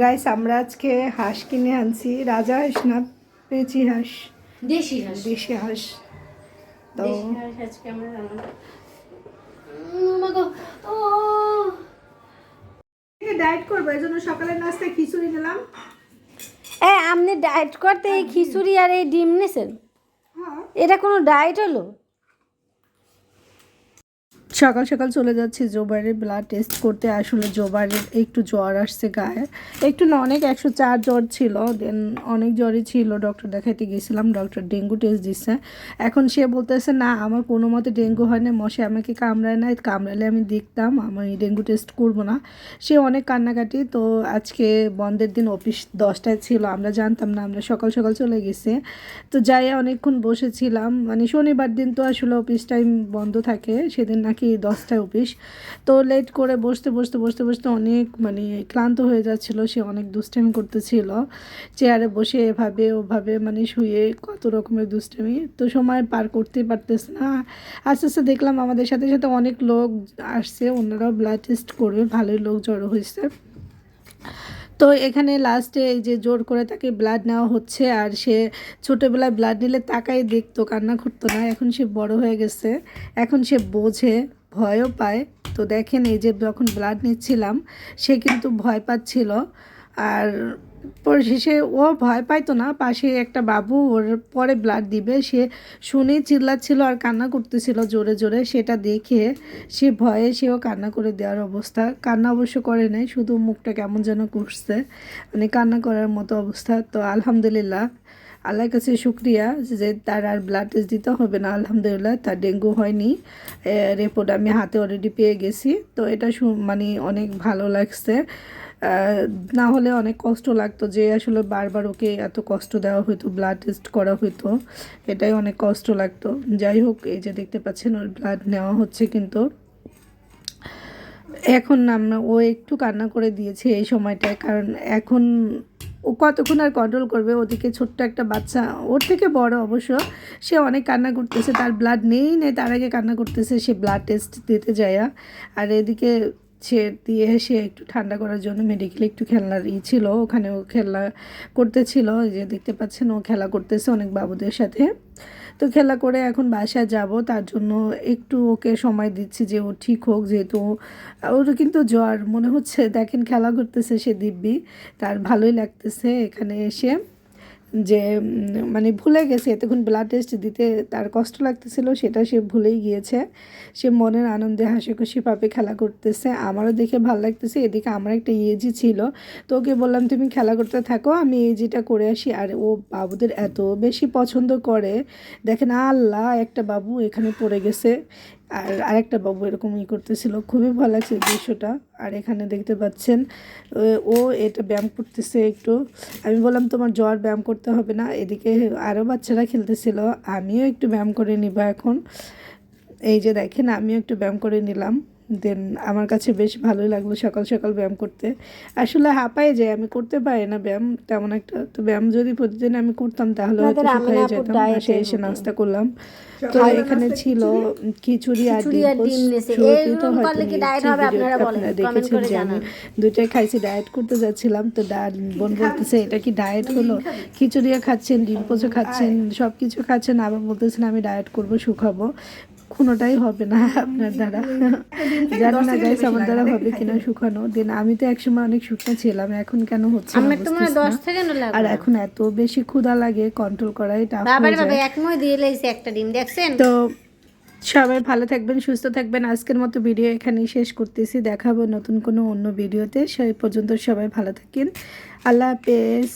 Guys আমরা আজকে হাঁস কিনে আনছি। রাজা হাঁস না পেঁচি হাঁস। দেশি হাঁস। দেশি হাঁস। তো আজকে আমরা ডায়েট করব। এই জন্য সকালের নাস্তায় খিচুড়ি নিলাম। এ আপনি ডায়েট করতে এই খিচুড়ি আর এই ডিম নিছেন? হ্যাঁ। এটা কোনো ডায়েট হলো? সকাল সকাল চলে যাচ্ছি জোবারের ব্লাড টেস্ট করতে। আসলে জোবারের একটু জ্বর আসছে গায়ে। একটু না, অনেক একশো চার জ্বর ছিল দেন অনেক জ্বরই ছিল। ডক্টর দেখাইতে গেছিলাম ডক্টর ডেঙ্গু টেস্ট দিচ্ছে এখন সে বলতেছে, না, আমার কোনো মতে ডেঙ্গু হয় না, মশে আমাকে কামড়ায় না কামড়ালে আমি দেখতাম, আমি ডেঙ্গু টেস্ট করব না। সে অনেক কান্নাকাটি, তো আজকে বন্ধের দিন অফিস দশটায় ছিল, আমরা জানতাম না, আমরা সকাল সকাল চলে গেছি। তো যাই অনেকক্ষণ বসেছিলাম মানে শনিবার দিন তো আসলে অফিস টাইম বন্ধ থাকে, সেদিন নাকি দশটায় অফিস। তো লেট করে বসতে বসতে বসতে বসতে অনেক মানে ক্লান্ত হয়ে যাচ্ছিল, সে অনেক দুষ্টামি করতেছিল। চেয়ারে বসে এভাবে, ওভাবে মানে শুয়ে কত রকমের দুষ্টামি। তো সময় পার করতেই পারতেছে না। আস্তে আস্তে দেখলাম আমাদের সাথে সাথে অনেক লোক আসছে, ওনারাও ব্লাড টেস্ট করবে ভালোই লোক জড়ো হয়েছে। তো এখানে লাস্টে এই যে জোর করে তাকে ব্লাড নেওয়া হচ্ছে, আর সে ছোটোবেলায় ব্লাড নিলে তাকাই দেখতো, কান্না করতো না। এখন সে বড় হয়ে গেছে। এখন সে বোঝে। ভয়ও পায়। তো দেখেন এই যে যখন ব্লাড নিচ্ছিলাম, সে কিন্তু ভয় পাচ্ছিল। আর শেষে ও ভয় পাইতো না, পাশে একটা বাবু ওর পরে ব্লাড দিবে। সে শুনেই চিল্লাচ্ছিল আর কান্না করতেছিল জোরে জোরে। সেটা দেখে সে ভয়ে সেও কান্না করে দেওয়ার অবস্থা। কান্না অবশ্য করে নাই, শুধু মুখটা কেমন যেন করছে। মানে কান্না করার মতো অবস্থা। তো আলহামদুলিল্লাহ আল্লাহর কাছে শুক্রিয়া যে তার আর ব্লাড টেস্ট দিতে হবে না, আলহামদুলিল্লাহ, তার ডেঙ্গু হয়নি। রিপোর্ট আমি হাতে অলরেডি পেয়ে গেছি। তো এটা মানে অনেক ভালো লাগছে। না হলে অনেক কষ্ট লাগতো যে আসলে বারবার ওকে এত কষ্ট দেওয়া হতো ব্লাড টেস্ট করা হতো এটাই অনেক কষ্ট লাগতো। যাই হোক, এই যে দেখতে পাচ্ছেন ওর ব্লাড নেওয়া হচ্ছে কিন্তু। এখন আমরা ও একটু কান্না করে দিয়েছে এই সময়টায়, কারণ এখন ও কতক্ষণ আর কন্ট্রোল করবে? ওদিকে ছোট্ট একটা বাচ্চা, ওর থেকে বড় অবশ্য। সে অনেক কান্না করতেছে, তার ব্লাড নেই নেই, তার আগে কান্না করতেছে, সে ব্লাড টেস্ট দিতে যায় আর এদিকে সে দিয়ে সে একটু ঠান্ডা করার জন্য মেডিকেলে একটু খেলনার ই ছিল, ওখানে ও খেলা করতেছিল যে দেখতে পাচ্ছেন ও খেলা করতেছে অনেক বাবুদের সাথে। তো খেলা করে এখন বাসায় যাব, তার জন্য একটু ওকে সময় দিচ্ছি যে ও ঠিক হোক, যেহেতু ওর কিন্তু জ্বর, মনে হচ্ছে দেখেন খেলা করতেছে সে দিব্যি, তার ভালোই লাগতেছে এখানে এসে। যে মানে ভুলে গেছে, এতক্ষণ ব্লাড টেস্ট দিতে তার কষ্ট লাগতেছিল, সেটা সে ভুলেই গিয়েছে। সে মনের আনন্দে হাসি খুশি পাপে খেলা করতেছে। আমারও দেখে ভালো লাগতেছে, এদিকে আমার একটা ইএজি ছিল। তো ওকে বললাম, তুমি খেলা করতে থাকো, আমি ইএজিটা করে আসি। আর ও বাবুদের এত বেশি পছন্দ করে। দেখেন, আল্লাহ, একটা বাবু এখানে পড়ে গেছে। আর আরেকটা বাবু এরকম ই করতেছিল, খুবই ভালো লাগছে দৃশ্যটা। আর এখানে দেখতে পাচ্ছেন ও- এটা ব্যায়াম করতেছে একটু। আমি বললাম, তোমার জ্বর ব্যায়াম করতে হবে না। এদিকে আরও বাচ্চারা খেলতেছিল, আমিও একটু ব্যায়াম করে নিব এখন। এই যে দেখেন, আমিও একটু ব্যায়াম করে নিলাম। দেন আমার কাছে বেশ ভালোই লাগল সকাল সকাল ব্যায়াম করতে। আসলে হাঁপাই যায় আমি করতে পারি না ব্যায়াম তেমন একটা। তো ব্যায়াম যদি প্রতিদিন আমি করতাম তাহলে হয়তো আপুর যেতাম এসে এসে নাস্তা করলাম। তো এখানে ছিল খিচুড়ি। আর ডিম তো আপনারা বলেন? দেখেছেন যে আমি দুইটাই খাইছি ডায়েট করতে যাচ্ছিলাম। তো ডাল বোন বলতেছে এটা কি ডায়েট হলো? খিচুড়িও খাচ্ছেন ডিম পোচও খাচ্ছেন সব কিছু খাচ্ছেন। আবার বলতেছেন আমি ডায়েট করব শুকাবো কোনোটাই হবে না আপনার দ্বারা। জানি না গাইস আমার দ্বারা হবে কিনা শুকানো। দেন আমি তো একসময় অনেক শুকনো ছিলাম এখন কেন হচ্ছে আমার তো মনে হয় বুঝতেছি দশ না। আর এখন এত বেশি ক্ষুধা লাগে কন্ট্রোল করাই টাফ হয়ে বাবা এক মই দিয়ে লাইছে একটা ডিম দেখছেন? তো সবাই ভালো থাকবেন সুস্থ থাকবেন। আজকের মতো ভিডিও এখানেই শেষ করতেছি। দেখাবো নতুন কোনো অন্য ভিডিওতে সেই পর্যন্ত সবাই ভালো থাকেন। আল্লাহ হাফেজ।